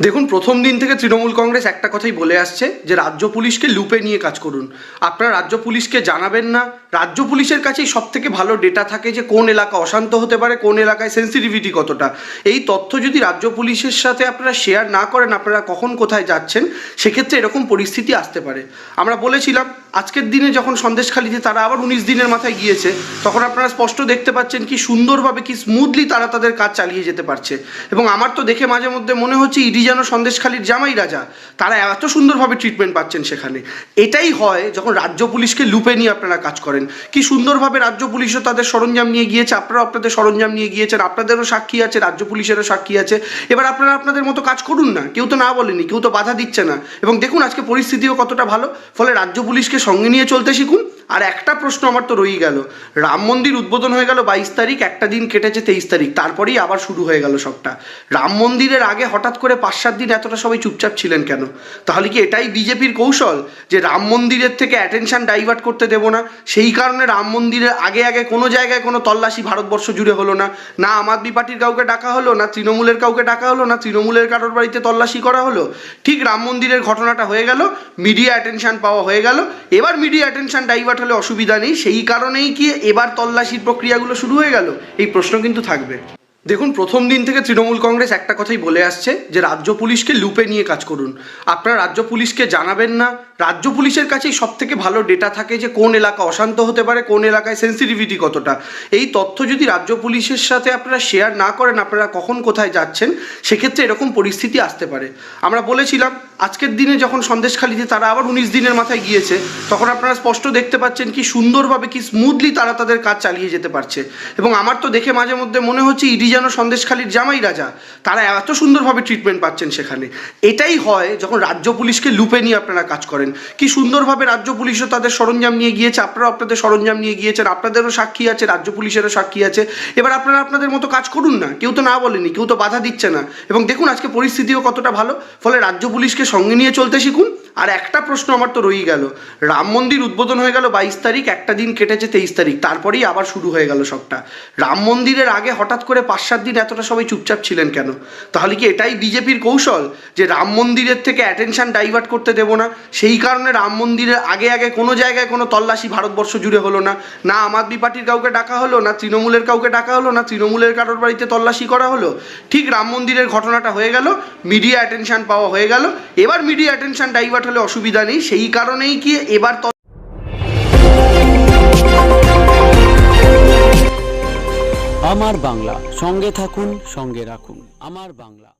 দেখুন, প্রথম দিন থেকে তৃণমূল কংগ্রেস একটা কথাই বলে আসছে যে, রাজ্য পুলিশকে লুপে নিয়ে কাজ করুন। আপনারা রাজ্য পুলিশকে জানাবেন না। রাজ্য পুলিশের কাছেই সব থেকে ভালো ডেটা থাকে যে, কোন এলাকা অশান্ত হতে পারে, কোন এলাকায় সেন্সিটিভিটি কতটা। এই তথ্য যদি রাজ্য পুলিশের সাথে আপনারা শেয়ার না করেন, আপনারা কখন কোথায় যাচ্ছেন, সেক্ষেত্রে এরকম পরিস্থিতি আসতে পারে। আমরা বলেছিলাম আজকের দিনে যখন সন্দেশখালিতে তারা আবার উনিশ দিনের মাথায় গিয়েছে, তখন আপনারা স্পষ্ট দেখতে পাচ্ছেন কি সুন্দরভাবে, কি স্মুথলি তারা তাদের কাজ চালিয়ে যেতে পারছে। এবং আমার তো দেখে মাঝে মধ্যে মনে হচ্ছে ইডি যেন সন্দেশখালির জামাই রাজা। তারা এত সুন্দরভাবে ট্রিটমেন্ট পাচ্ছেন সেখানে। এটাই হয় যখন রাজ্য পুলিশকে লুপে নিয়ে আপনারা কাজ করেন। কি সুন্দরভাবে রাজ্য পুলিশও তাদের সরঞ্জাম নিয়ে গিয়েছে, আপনারাও আপনাদের সরঞ্জাম নিয়ে গিয়েছেন, আপনাদেরও সাক্ষী আছে, রাজ্য পুলিশেরও সাক্ষী আছে। এবার আপনারা আপনাদের মতো কাজ করুন না, কেউ তো না বলেনি, কেউ তো বাধা দিচ্ছে না। এবং দেখুন আজকে পরিস্থিতিও কতটা ভালো, ফলে রাজ্য পুলিশকে সঙ্গে নিয়ে চলতে শিখুন। আর একটা প্রশ্ন আমার তো রয়েই গেল। রাম মন্দির উদ্বোধন হয়ে গেল বাইশ তারিখ, একটা দিন কেটেছে তেইশ তারিখ, তারপরেই আবার শুরু হয়ে গেল সবটা। রাম মন্দিরের আগে হঠাৎ করে পাঁচ সাত দিন এতটা সবাই চুপচাপ ছিলেন কেন? তাহলে কি এটাই বিজেপির কৌশল? যে রাম মন্দিরের থেকে অ্যাটেনশন ডাইভার্ট করতে দেবো না, সেই কারণে রাম মন্দিরের আগে আগে কোনো জায়গায় কোনো তল্লাশি ভারতবর্ষ জুড়ে হলো না। না আম আদমি পার্টির কাউকে ডাকা হলো, না তৃণমূলের কাউকে ডাকা হলো, না তৃণমূলের কারোর বাড়িতে তল্লাশি করা হলো। ঠিক রাম মন্দিরের ঘটনাটা হয়ে গেল মিডিয়া অ্যাটেনশন পাওয়া হয়ে গেল। এবার মিডিয়া অ্যাটেনশন ডাইভার্ট হলে অসুবিধা নেই। সেই কারণেই কি এবার তল্লাশির প্রক্রিয়াগুলো শুরু হয়ে গেল? এই প্রশ্ন কিন্তু থাকবে। দেখুন, প্রথম দিন থেকে তৃণমূল কংগ্রেস একটা কথাই বলে আসছে যে, রাজ্য পুলিশকে লুপে নিয়ে কাজ করুন। আপনারা রাজ্য পুলিশকে জানাবেন না। রাজ্য পুলিশের কাছেই সব থেকে ভালো ডেটা থাকে যে, কোন এলাকা অশান্ত হতে পারে, কোন এলাকায় সেন্সিটিভিটি কতটা। এই তথ্য যদি রাজ্য পুলিশের সাথে আপনারা শেয়ার না করেন, আপনারা কখন কোথায় যাচ্ছেন, সেক্ষেত্রে এরকম পরিস্থিতি আসতে পারে। আমরা বলেছিলাম আজকের দিনে যখন সন্দেশখালিতে তারা আবার উনিশ দিনের মাথায় গিয়েছে, তখন আপনারা স্পষ্ট দেখতে পাচ্ছেন কি সুন্দরভাবে, কি স্মুথলি তারা তাদের কাজ চালিয়ে যেতে পারছে। এবং আমার তো দেখে মাঝে মধ্যে মনে হচ্ছে ইডি যেন সন্দেশখালির জামাই রাজা। তারা এত সুন্দরভাবে ট্রিটমেন্ট পাচ্ছেন সেখানে। এটাই হয় যখন রাজ্য পুলিশকে লুপে নিয়ে আপনারা কাজ করেন। কি সুন্দরভাবে রাজ্য পুলিশও তাদের সরঞ্জাম নিয়ে গিয়েছে, আপনারাও আপনাদের সরঞ্জাম নিয়ে গিয়েছেন, আপনাদেরও সাক্ষী আছে, রাজ্য পুলিশেরও সাক্ষী আছে। এবার আপনারা আপনাদের মতো কাজ করুন না, কেউ তো না বলেনি, কেউ তো বাধা দিচ্ছে না। এবং দেখুন আজকে পরিস্থিতিও কতটা ভালো, ফলে রাজ্য পুলিশকে সঙ্গে নিয়ে চলতে শিখুন। আর একটা প্রশ্ন আমার তো রয়েই গেল। রাম মন্দির উদ্বোধন হয়ে গেল বাইশ তারিখ, একটা দিন কেটেছে তেইশ তারিখ, তারপরেই আবার শুরু হয়ে গেল সবটা। রাম মন্দিরের আগে হঠাৎ করে পাঁচ সাত দিন এতটা সবাই চুপচাপ ছিলেন কেন? তাহলে কি এটাই বিজেপির কৌশল, যে রাম মন্দিরের থেকে অ্যাটেনশন ডাইভার্ট করতে দেবো না? সেই কারণে রাম মন্দিরের আগে আগে কোনো জায়গায় কোনো তল্লাশি ভারতবর্ষ জুড়ে হলো না। না আম আদমি পার্টির কাউকে ডাকা হলো, না তৃণমূলের কাউকে ডাকা হলো, না তৃণমূলের কারোর বাড়িতে তল্লাশি করা হলো। ঠিক রাম মন্দিরের ঘটনাটা হয়ে গেল মিডিয়া অ্যাটেনশন পাওয়া হয়ে গেল। এবার মিডিয়া অ্যাটেনশন ডাইভার্ট হলে অসুবিধা নেই, সেই কারণেই কি এবার আমার বাংলা, সঙ্গে থাকুন, সঙ্গে রাখুন। আমার বাংলা।